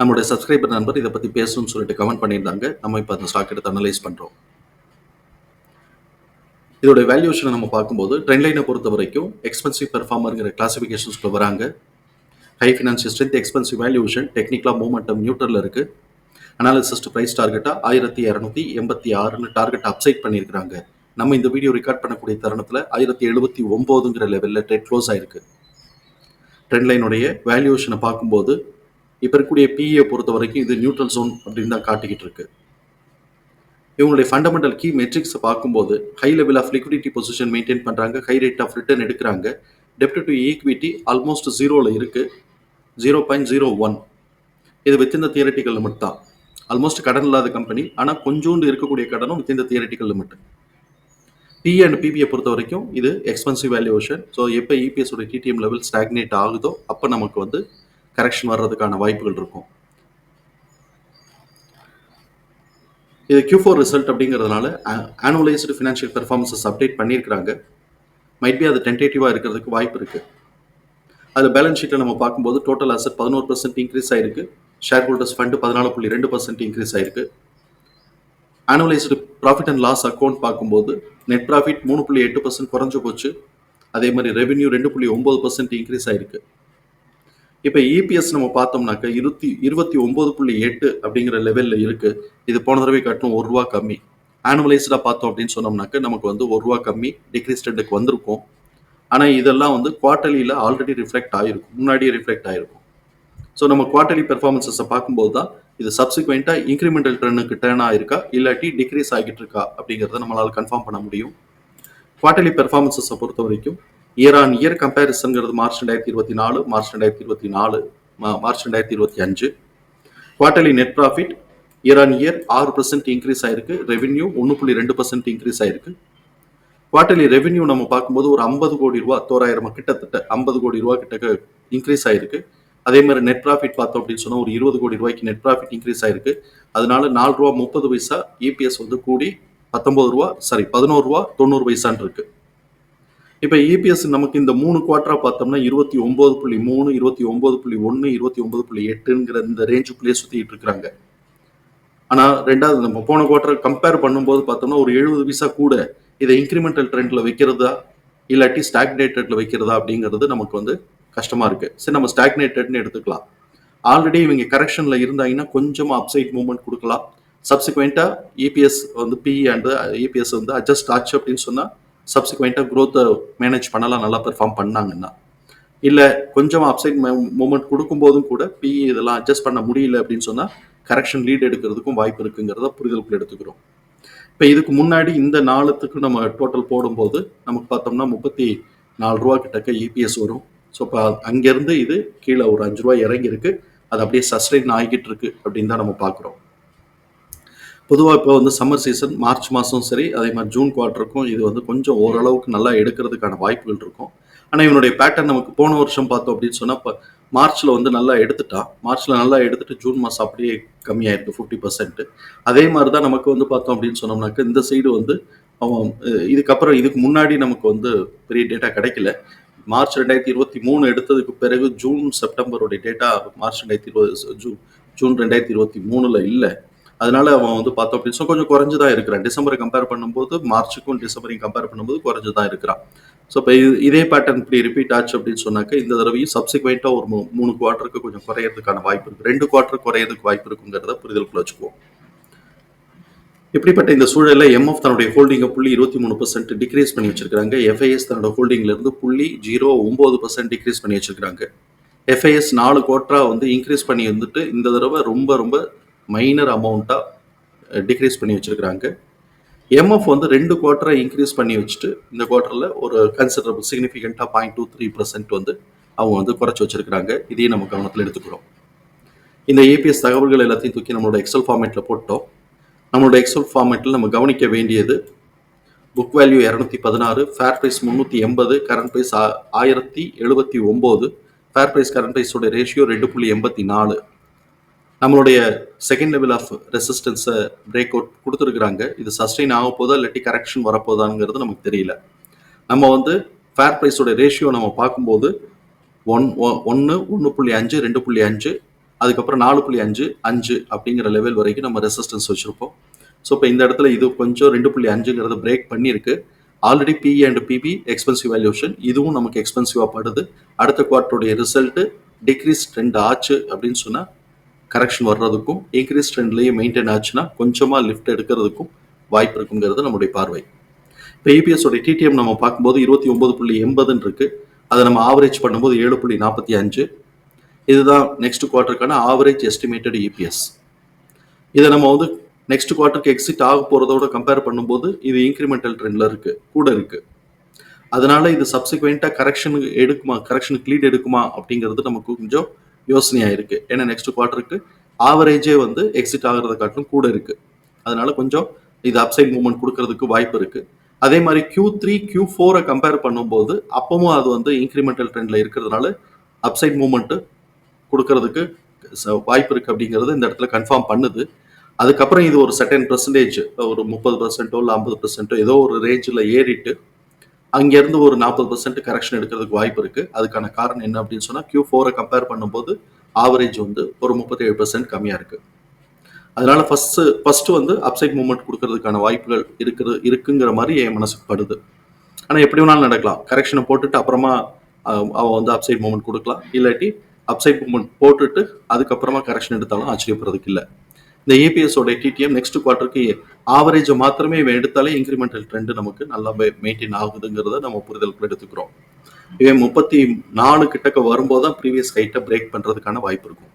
நம்மளுடைய சப்ஸ்கிரைபர் நண்பர் இதை பற்றி பேசணும்னு சொல்லிட்டு கமெண்ட் பண்ணியிருந்தாங்க. நம்ம இப்போ அந்த ஸ்டாக் எடுத்து அனலைஸ் பண்ணுறோம் இதோட வேல்யூஷனை நம்ம பார்க்கும்போது ட்ரெண்ட் லைனை பொறுத்த வரைக்கும் எக்ஸ்பென்சிவ் பெர்ஃபார்மருங்கிற கிளாசிஃபிகேஷன்ஸ்க்கு வராங்க. High financial strength expensive valuation டெக்னிக்கலாக மூமெண்டம் நியூட்ரலில் இருக்குது அனாலிசிஸ்ட் ப்ரைஸ் டார்கெட்டாக ஆயிரத்தி இரநூத்தி எண்பத்தி ஆறுன்னு டார்கெட் அப்சைட் பண்ணியிருக்கிறாங்க. நம்ம இந்த வீடியோ ரெக்கார்ட் பண்ணக்கூடிய தருணத்தில் ஆயிரத்தி எழுபத்தி ஒம்போதுங்கிற லெவலில் ட்ரெட் க்ளோஸ் ஆயிருக்கு. ட்ரெண்ட் லைனுடைய வேல்யூஷனை பார்க்கும்போது இப்போ இருக்கக்கூடிய பிஏ பொறுத்த வரைக்கும் இது நியூட்ரல் ஜோன் அப்படின்னு தான் காட்டிக்கிட்டு இருக்கு. இவங்களுடைய ஃபண்டமெண்டல் கீ மெட்ரிக்ஸை பார்க்கும்போது high level of liquidity position maintain பண்ணுறாங்க ஹை ரேட் ஆஃப் ரிட்டர்ன் எடுக்கிறாங்க. டெப்ட் டு ஈக்விட்டி ஆல்மோஸ்ட் ஜீரோவில் இருக்குது ஜீரோ பாயிண்ட் ஜீரோ ஒன் இது வித்தின் த தியரட்டிக்கல் லிமிட் தான். ஆல்மோஸ்ட் கடன் இல்லாத கம்பெனி ஆனால் கொஞ்சோண்டு இருக்கக்கூடிய கடனும் within the theoretical limit P and பிபியை பொறுத்த வரைக்கும் இது எக்ஸ்பென்சிவ் வேல்யூவேஷன் ஸோ எப்போ இபிஎஸ் உடைய டிடிஎம் லெவல் ஸ்டாக்னேட் ஆகுதோ அப்போ நமக்கு வந்து கரெக்ஷன் வர்றதுக்கான வாய்ப்புகள் இருக்கும். இது கியூ ஃபோர் ரிசல்ட் அப்படிங்கிறதுனால ஆனுவலைஸ்டு ஃபினான்ஷியல் பெர்ஃபார்மன்ஸஸ் அப்டேட் பண்ணியிருக்கிறாங்க மைட் பி அது டென்டேட்டிவாக இருக்கிறதுக்கு வாய்ப்பு இருக்குது அதில் பேலன்ஸ் ஷீட்டில் நம்ம பார்க்கும்போது டோட்டல் அசட் பதினோரு பர்சன்ட் இன்க்ரீஸ் ஆயிருக்கு. ஷேர் ஹோல்டர்ஸ் ஃபண்டு பதினாலு புள்ளி ரெண்டு பர்சன்ட் இன்க்ரீஸ் ஆயிருக்கு. Annualised profit and loss account பார்க்கும்போது நெட் ப்ராஃபிட் மூணு புள்ளி எட்டு பர்சன்ட் குறைஞ்சு போச்சு. அதே மாதிரி ரெவென்யூ ரெண்டு புள்ளி ஒம்பது பர்சன்ட் இன்க்ரீஸ் ஆயிருக்கு. இப்போ இபிஎஸ் நம்ம பார்த்தோம்னாக்க இருபத்தி இருபத்தி ஒம்பது புள்ளி எட்டு அப்படிங்கிற லெவலில் இருக்குது இது போன தடவை காட்டும் ஒரு ரூபா கம்மி. ஆனுவலைஸ்டாக பார்த்தோம் அப்படின்னு சொன்னோம்னாக்க நமக்கு வந்து ஒரு ரூபா கம்மி டிக்ரீஸ் வந்திருக்கும். ஆனால் இதெல்லாம் வந்து குவார்டர்லியில் ஆல்ரெடி ரிஃப்ளெக்ட் ஆகிருக்கும் முன்னாடியே ரிஃப்ளெக்ட் ஆகிருக்கும் ஸோ நம்ம குவார்டர்லி பெர்ஃபார்மன்ஸஸை பார்க்கும்போது தான் இது சப்சிக்வெண்ட்டாக இன்க்ரிமெண்டல் ட்ரெண்டுக்கு டேர்ன் ஆகிருக்கா இல்லாட்டி டிக்ரீஸ் ஆகிட்டு இருக்கா? அப்படிங்கிறத நம்மளால் கன்ஃபார்ம் பண்ண முடியும். குவார்டர்லி பெர்ஃபார்மன்ஸஸை பொறுத்த வரைக்கும் இயர் ஆன் இயர் கம்பேரிசன்கிறது மார்ச் ரெண்டாயிரத்தி இருபத்தி நாலு மார்ச் ரெண்டாயிரத்தி இருபத்தி நாலு மார்ச் ரெண்டாயிரத்தி இருபத்தி அஞ்சு. Quarterly net profit year on year ஆறு பர்சன்ட் இன்க்ரீஸ் ஆயிருக்கு. ரெவென்யூ ஒன்று புள்ளி ரெண்டு பர்சன்ட் இன்க்ரீஸ் ஆயிருக்கு. குவார்டர்லி ரெவென்யூ நம்ம பார்க்கும்போது ஒரு ஐம்பது கோடி ரூபா தோராயிரம் கிட்டத்தட்ட ஐம்பது கோடி ரூபா கிட்ட இன்க்ரீஸ் ஆயிருக்கு. அதே மாதிரி நெட் ப்ராஃபிட் பார்த்தோம் அப்படின்னு சொன்னால் ஒரு இருபது கோடி ரூபாய்க்கு நெட் ப்ராஃபிட் இன்க்ரீஸ் ஆயிருக்கு. அதனால நாலு ரூபா முப்பது பைசா இபிஎஸ் வந்து கூடி பத்தொன்பது ரூபா சாரி பதினோரு ரூபா தொண்ணூறு பைசான் இருக்குது இப்போ இபிஎஸ் நமக்கு இந்த மூணு குவார்ட்டராக பார்த்தோம்னா இருபத்தி ஒம்பது புள்ளி மூணு இருபத்தி ஒம்பது புள்ளி ஒன்று இருபத்தி ஒம்பது புள்ளி எட்டுங்கிற இந்த ரேஞ்சுக்குள்ளேயே சுற்றிட்டு இருக்கிறாங்க ஆனால் ரெண்டாவது நம்ம போன குவார்ட்டர் கம்பேர் பண்ணும்போது பார்த்தோம்னா ஒரு எழுபது பைசா கூட இதை இன்க்ரிமெண்டல் ட்ரெண்டில் வைக்கிறதா இல்லாட்டி ஸ்டாக்னேட்டட்ல வைக்கிறதா அப்படிங்கிறது நமக்கு வந்து கஷ்டமாக இருக்கு. சரி நம்ம ஸ்டாக்னேட்டட்னு எடுத்துக்கலாம். ஆல்ரெடி இவங்க கரெக்ஷனில் இருந்தாங்கன்னா கொஞ்சமாக அப்சைட் மூவ்மெண்ட் கொடுக்கலாம். சப்சிக்வெண்ட்டாக இபிஎஸ் வந்து பி அண்ட் இபிஎஸ் வந்து அட்ஜஸ்ட் ஆச்சு அப்படின்னு சொன்னால் சப்சிக்வெண்ட்டாக க்ரோத்தை மேனேஜ் பண்ணலாம் நல்லா பெர்ஃபார்ம் பண்ணாங்கன்னா. இல்லை கொஞ்சம் அப்சைட் மூமெண்ட் கொடுக்கும்போதும் கூட பிஇ இதெல்லாம் அட்ஜஸ்ட் பண்ண முடியல அப்படின்னு சொன்னால் கரெக்ஷன் லீட் எடுக்கிறதுக்கும் வாய்ப்பு இருக்குங்கிறத புரிதலுக்குள்ள எடுத்துக்கிறோம். இப்போ இதுக்கு முன்னாடி இந்த நாளத்துக்கு நம்ம டோட்டல் போடும்போது நமக்கு பார்த்தோம்னா முப்பத்தி நாலு ரூபா கிட்டக்க இபிஎஸ் வரும். ஸோ இப்போ அங்கேருந்து இது கீழே ஒரு அஞ்சு ரூபா இறங்கியிருக்கு. அது அப்படியே சஸ்டெயின் ஆகிட்டு இருக்கு அப்படின்னு தான் நம்ம பார்க்குறோம். பொதுவாக இப்போ வந்து சம்மர் சீசன் மார்ச் மாதம் சரி அதே மாதிரி ஜூன் குவார்ட்டருக்கும் இது வந்து கொஞ்சம் ஓரளவுக்கு நல்லா எடுக்கிறதுக்கான வாய்ப்புகள் இருக்கும். ஆனால் இவனுடைய பேட்டர்ன் நமக்கு போன வருஷம் பார்த்தோம் அப்படின்னு சொன்னால் இப்போ மார்ச்சில் வந்து நல்லா எடுத்துட்டான் மார்ச்சில் நல்லா எடுத்துட்டு ஜூன் மாதம் அப்படியே கம்மியாயிருக்கு ஃபிஃப்டி பர்சன்ட் அதே மாதிரி தான் நமக்கு வந்து பார்த்தோம் அப்படின்னு சொன்னோம்னாக்க இந்த சைடு வந்து அவன் இதுக்கப்புறம் இதுக்கு முன்னாடி நமக்கு வந்து பெரிய டேட்டா கிடைக்கல. மார்ச் ரெண்டாயிரத்தி இருபத்தி மூணு எடுத்ததுக்கு பிறகு ஜூன் செப்டம்பருடைய டேட்டா மார்ச் ரெண்டாயிரத்தி இருபது ஜூன் ஜூன் ரெண்டாயிரத்தி இருபத்தி மூணில் இல்லை. அதனால அவன் வந்து பார்த்தோம் அப்படின்னு சொன்னா கொஞ்சம் குறைஞ்சு தான் இருக்கிறான் டிசம்பரை கம்பேர் பண்ணும்போது மார்ச்சுக்கும் டிசம்பரையும் கம்பேர் பண்ணும்போது குறைஞ்சு தான் இருக்கிறான். ஸோ இப்போ இதே பேட்டர்ன் இப்படி ரிப்பீட் ஆச்சு அப்படின்னு சொன்னாக்க இந்த தடவையும் சப்சிக்வெண்ட்டாக ஒரு மூணு குவார்ட்டருக்கு கொஞ்சம் குறையறதுக்கான வாய்ப்பு இருக்கு. ரெண்டு குவார்ட்டர் குறையிறதுக்கு வாய்ப்பு இருக்குங்கிறத புரிதலுக்குள்ள வச்சுக்குவோம். இப்படிப்பட்ட இந்த சூழலில் எம்எஃப் தன்னுடைய ஹோல்டிங்கை புள்ளி இருபத்தி மூணு பர்சன்ட் டிக்ரீஸ் பண்ணி வச்சிருக்காங்க எஃப்ஐஎஸ் தன்னோட ஹோல்டிங்லேருந்து புள்ளி ஜீரோ ஒம்பது பர்சன்ட் டிக்ரீஸ் பண்ணி வச்சிருக்காங்க எஃப்ஐஎஸ் நாலு குவார்ட்டரா வந்து இன்க்ரீஸ் பண்ணி வந்துட்டு இந்த தடவை ரொம்ப ரொம்ப மைனர் அமௌண்ட்டாக டிக்ரீஸ் பண்ணி வச்சிருக்காங்க எம்எஃப் வந்து ரெண்டு குவார்ட்டரை இன்க்ரீஸ் பண்ணி வச்சுட்டு இந்த குவார்ட்டரில் ஒரு கன்சிடரபிள் சிக்னிஃபிகண்ட்டாக பாயிண்ட் டூ த்ரீ பர்சன்ட் வந்து அவங்க வந்து குறைச்சி வச்சிருக்காங்க இதையும் நம்ம கவனத்தில் எடுத்துக்கிறோம். இந்த ஏபிஎஸ் தகவல்கள் எல்லாத்தையும் தூக்கி நம்மளோட எக்ஸல் ஃபார்மேட்டில் போட்டோம். நம்மளோட எக்ஸல் ஃபார்மேட்டில் நம்ம கவனிக்க வேண்டியது புக் வேல்யூ இரநூத்தி பதினாறு ஃபேர் ப்ரைஸ் முந்நூற்றி எண்பது கரண்ட் ப்ரைஸ் ஆயிரத்தி எழுபத்தி ஒம்பது ஃபேர் ப்ரைஸ் கரண்ட் ப்ரைஸோட ரேஷியோ ரெண்டு புள்ளி எண்பத்தி நாலு. நம்மளுடைய செகண்ட் லெவல் ஆஃப் ரெசிஸ்டன்ஸை பிரேக் அவுட் கொடுத்துருக்குறாங்க. இது சஸ்டெயின் ஆக போதா இல்லாட்டி கரெக்ஷன் வரப்போதாங்கிறது நமக்கு தெரியல. நம்ம வந்து ஃபேர் ப்ரைஸோட ரேஷியோ நம்ம பார்க்கும்போது ஒன் ஒன்று ஒன்று புள்ளி அஞ்சு ரெண்டு புள்ளி அஞ்சு அதுக்கப்புறம் நாலு புள்ளி அஞ்சு அஞ்சு அப்படிங்கிற லெவல் வரைக்கும் நம்ம ரெசிஸ்டன்ஸ் வச்சுருப்போம். ஸோ இப்போ இந்த இடத்துல இது கொஞ்சம் ரெண்டு புள்ளி அஞ்சுங்கிறத பிரேக் பண்ணியிருக்கு. Already PE and PB expensive valuation இதுவும் நமக்கு எக்ஸ்பென்சிவாக படுது. அடுத்த குவார்ட்டருடைய ரிசல்ட்டு டிக்ரீஸ் ட்ரெண்ட் ஆச்சு அப்படின்னு சொன்னால் கரெக்ஷன் வர்றதுக்கும் இன்க்ரீஸ் ட்ரெண்ட்லேயே மெயின்டைன் ஆச்சுன்னா கொஞ்சமாக லிஃப்ட் எடுக்கிறதுக்கும் வாய்ப்பு இருக்குங்கிறது நம்முடைய பார்வை. இப்போ இபிஎஸோட டிடிஎம் நம்ம பார்க்கும்போது இருபத்தி ஒம்பது புள்ளி எண்பதுன்னு இருக்குது அதை நம்ம ஆவரேஜ் பண்ணும்போது ஏழு புள்ளி நாற்பத்தி அஞ்சு. இதுதான் நெக்ஸ்ட் குவார்ட்டருக்கான ஆவரேஜ் எஸ்டிமேட்டட் இபிஎஸ் இதை நம்ம வந்து நெக்ஸ்ட் குவார்ட்டருக்கு எக்ஸிட் ஆக போகிறதோட கம்பேர் பண்ணும்போது இது இன்க்ரிமெண்டல் ட்ரெண்டில் இருக்குது கூட இருக்குது அதனால இது சப்சிக்வெண்ட்டாக கரெக்ஷனுக்கு எடுக்குமா கரெக்ஷனுக்கு லீட் எடுக்குமா அப்படிங்கிறது நமக்கு கொஞ்சம் யோசனையாக இருக்குது ஏன்னா நெக்ஸ்ட் குவார்ட்டருக்கு ஆவரேஜே வந்து எக்ஸிட் ஆகிறத காட்டிலும் கூட இருக்குது அதனால கொஞ்சம் இது அப்சைட் மூவ்மெண்ட் கொடுக்கறதுக்கு வாய்ப்பு இருக்குது அதே மாதிரி கியூ த்ரீ கியூ ஃபோரை கம்பேர் பண்ணும்போது அப்பவும் அது வந்து இன்க்ரிமெண்டல் ட்ரெண்டில் இருக்கிறதுனால அப்சைட் மூவ்மெண்ட்டு கொடுக்கறதுக்கு வாய்ப்பு இருக்குது அப்படிங்கிறது இந்த இடத்துல கன்ஃபார்ம் பண்ணுது. அதுக்கப்புறம் இது ஒரு செகண்ட் பர்சன்டேஜ் ஒரு முப்பது பர்சன்ட்டோ இல்லை ஐம்பது பர்சன்ட்டோ ஏதோ ஒரு ரேஞ்சில் ஏறிட்டு அங்கேருந்து ஒரு நாற்பது பர்சன்ட் கரெக்ஷன் எடுக்கிறதுக்கு வாய்ப்பு இருக்குது அதுக்கான காரணம் என்ன அப்படின்னு சொன்னால் கியூ ஃபோரை கம்பேர் பண்ணும்போது ஆவரேஜ் வந்து ஒரு முப்பத்தேழு பர்சன்ட் கம்மியாக இருக்குது அதனால ஃபஸ்ட்டு ஃபஸ்ட்டு வந்து அப்சைட் மூவ்மெண்ட் கொடுக்கறதுக்கான வாய்ப்புகள் இருக்குது இருக்குங்கிற மாதிரி என் மனசுக்கு படுது. ஆனால் எப்படி வேணாலும் நடக்கலாம். கரெக்ஷனை போட்டுட்டு அப்புறமா அவன் வந்து அப்சைட் மூவ்மெண்ட் கொடுக்கலாம். இல்லாட்டி அப்சைட் மூவ்மெண்ட் போட்டுட்டு அதுக்கப்புறமா கரெக்ஷன் எடுத்தாலும் ஆச்சரியப்படுறதுக்கு இல்லை. இந்த ஏபிஎஸோட டிடிஎம் நெக்ஸ்ட் குவார்ட்டருக்கு ஆவரேஜ் மாத்திரமே இவன் எடுத்தாலே இன்க்ரிமெண்டல் ட்ரெண்டு நமக்கு நல்லா மெயின்டைன் ஆகுதுங்கிறத நம்ம புரிதலுக்குள்ள எடுத்துக்கிறோம். இவன் முப்பத்தி நாலு கிட்டக்க வரும்போது தான் ப்ரீவியஸ் ஹைட்டை பிரேக் பண்ணுறதுக்கான வாய்ப்பு இருக்கும்.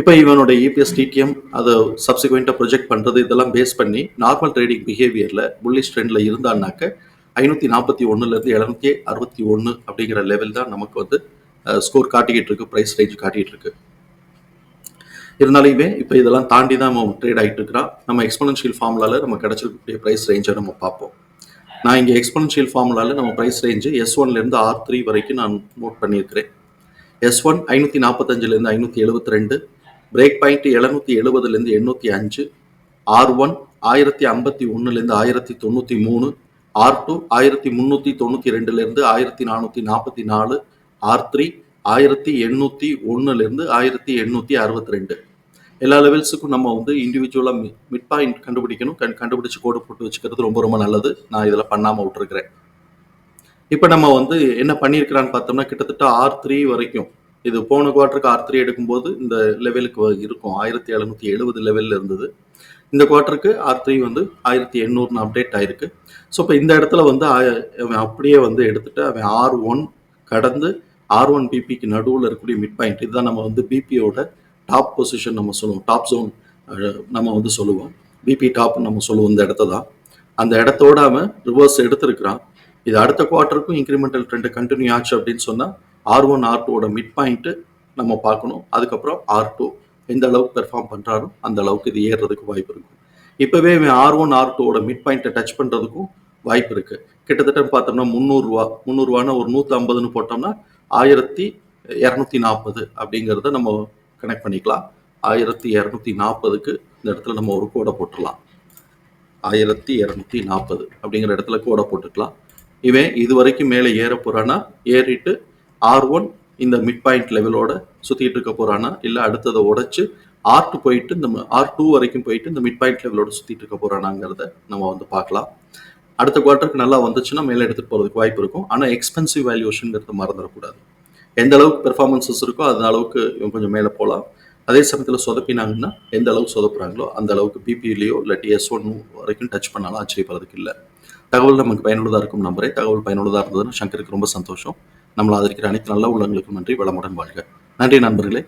இப்போ இவனோட இபிஎஸ் டிடிஎம் அதை சப்சிக்வெண்ட்டாக ப்ரொஜெக்ட் பண்ணுறது இதெல்லாம் பேஸ் பண்ணி நார்மல் ட்ரேடிங் பிஹேவியரில் புல்லிஷ் ட்ரெண்டில் இருந்தான்னாக்க ஐநூற்றி நாற்பத்தி ஒன்றுலேருந்து எழுநூத்தி அறுபத்தி ஒன்று அப்படிங்கிற லெவல் தான் நமக்கு வந்து ஸ்கோர் காட்டிக்கிட்டு இருக்கு ப்ரைஸ் ரேஞ்ச் காட்டிகிட்டு இருக்கு. இருந்தாலுமே இப்போ இதெல்லாம் தாண்டி தான் நம்ம ட்ரேட் ஆகிட்டு இருக்கிறோம் நம்ம எக்ஸ்பனன்ஷியல் ஃபார்முலாவில் நம்ம கிடைச்சிருக்கக்கூடிய ப்ரைஸ் ரேஞ்சை நம்ம பார்ப்போம். நான் இங்கே எக்ஸ்பனன்ஷியல் ஃபார்முலாவில் நம்ம ப்ரைஸ் ரேஞ்சு எஸ் ஒன்லேருந்து ஆர் த்ரீ வரைக்கும் நான் நோட் பண்ணியிருக்கிறேன். எஸ் ஒன் ஐநூற்றி நாற்பத்தஞ்சிலேருந்து ஐநூற்றி எழுபத்தி ரெண்டு பிரேக் பாயிண்ட் எழுநூற்றி எழுபதுலேருந்து எண்ணூற்றி அஞ்சு ஆர் ஒன் ஆயிரத்தி ஐம்பத்தி ஒன்றுலேருந்து ஆயிரத்தி தொண்ணூற்றி மூணு ஆர் டூ ஆயிரத்தி முந்நூற்றி தொண்ணூற்றி ரெண்டுலேருந்து ஆயிரத்தி நானூற்றி நாற்பத்தி நாலு ஆர் த்ரீ ஆயிரத்தி எண்ணூற்றி ஒன்றுலேருந்து ஆயிரத்தி எண்ணூற்றி அறுபத்தி ரெண்டு எல்லா லெவல்ஸுக்கும் நம்ம வந்து இண்டிவிஜுவலாக மிட் பாயிண்ட் கண்டுபிடிக்கணும். கண் கண்டுபிடிச்சு கோடு போட்டு வச்சுக்கிறது ரொம்ப ரொம்ப நல்லது. நான் இதில் பண்ணாமல் விட்டுருக்கிறேன். இப்போ நம்ம வந்து என்ன பண்ணியிருக்கிறான்னு பார்த்தோம்னா கிட்டத்தட்ட ஆர் த்ரீ வரைக்கும் இது போன குவார்ட்டருக்கு ஆர் த்ரீ எடுக்கும்போது இந்த லெவலுக்கு இருக்கும். ஆயிரத்தி எழுநூற்றி எழுபது லெவலில் இருந்தது. இந்த குவார்ட்டருக்கு ஆர் த்ரீ வந்து ஆயிரத்தி எண்ணூறுனு அப்டேட் ஆயிருக்கு. ஸோ இப்போ இந்த இடத்துல வந்து அவன் அப்படியே வந்து எடுத்துட்டு அவன் ஆர் ஒன் கடந்து ஆர் ஒன் பிபிக்கு நடுவில் இருக்கக்கூடிய மிட் பாயிண்ட் இதுதான் நம்ம வந்து பிபியோட டாப் பொசிஷன் நம்ம சொல்லுவோம். டாப் ஜோன் நம்ம வந்து சொல்லுவோம். பிபி டாப் நம்ம சொல்லுவோம் இந்த இடத்த தான். அந்த இடத்தோட அவன் ரிவர்ஸ் எடுத்திருக்கிறான். இது அடுத்த குவார்ட்டருக்கும் இன்க்ரிமெண்டல் ட்ரெண்டு கண்டினியூ ஆச்சு அப்படின்னு சொன்னால் ஆர் ஒன் ஆர் டூவோட மிட் பாயிண்ட்டு நம்ம பார்க்கணும். அதுக்கப்புறம் ஆர் டூ எந்த அளவுக்கு பெர்ஃபார்ம் பண்ணுறாரோ அந்த அளவுக்கு இது ஏறுறதுக்கு வாய்ப்பு இருக்கும் இப்போவே இவன் ஆர் ஒன் ஆர் டூவோட மிட் பாயிண்ட்டை டச் பண்ணுறதுக்கும் வாய்ப்பு இருக்குது கிட்டத்தட்ட பார்த்தோம்னா முந்நூறுரூவா முந்நூறுரூவானா ஒரு நூற்றி ஐம்பதுன்னு போட்டோம்னா ஆயிரத்தி இரநூத்தி நாற்பது அப்படிங்கிறத நம்ம கனெக்ட் பண்ணிக்கலாம். ஆயிரத்தி இரநூத்தி நாற்பதுக்கு இந்த இடத்துல நம்ம ஒரு கோடை போட்டுடலாம். ஆயிரத்தி இரநூத்தி நாற்பது அப்படிங்கிற இடத்துல கோடை போட்டுக்கலாம். இவன் இது வரைக்கும் மேலே ஏற போகிறான்னா ஏறிட்டு ஆர் ஒன் இந்த மிட் பாயிண்ட் லெவலோட சுற்றிட்டு இருக்க போகிறானா இல்லை அடுத்ததை உடச்சி ஆர் டூ போயிட்டு இந்த ஆர் டூ வரைக்கும் போயிட்டு இந்த மிட் பாயிண்ட் லெவலோட சுற்றிட்டு இருக்க போகிறானாங்கிறத நம்ம வந்து பார்க்கலாம். அடுத்த குவார்ட்டருக்கு நல்லா வந்துச்சுன்னா மேலே எடுத்துகிட்டு போகிறதுக்கு வாய்ப்பு இருக்கும். ஆனால் எக்ஸ்பென்சிவ் வேல்யூஷனுங்கிறது மறந்துடக்கூடாது. எந்த அளவுக்கு பெர்ஃபார்மன்ஸஸ் இருக்கோ அந்த அளவுக்கு இவங்க கொஞ்சம் மேலே போகலாம். அதே சமயத்தில் சொதப்பினாங்கன்னா எந்த அளவுக்கு சொதப்புறாங்களோ அந்த அளவுக்கு பிபிலையோ இல்லாட்டி எஸ் ஒன் வரைக்கும் டச் பண்ணாலும் ஆச்சரியப்படுறதுக்கு இல்லை. தகவல் நமக்கு பயனுள்ளதாக இருக்கும் நம்பரே தகவல் பயனுள்ளதாக இருந்ததுன்னா சங்கருக்கு ரொம்ப சந்தோஷம். நம்மளை ஆதரிக்கிற அனைத்து நல்ல உள்ளங்களுக்கும் நன்றி. வளமுடன் வாழ்க. நன்றி நண்பர்களே.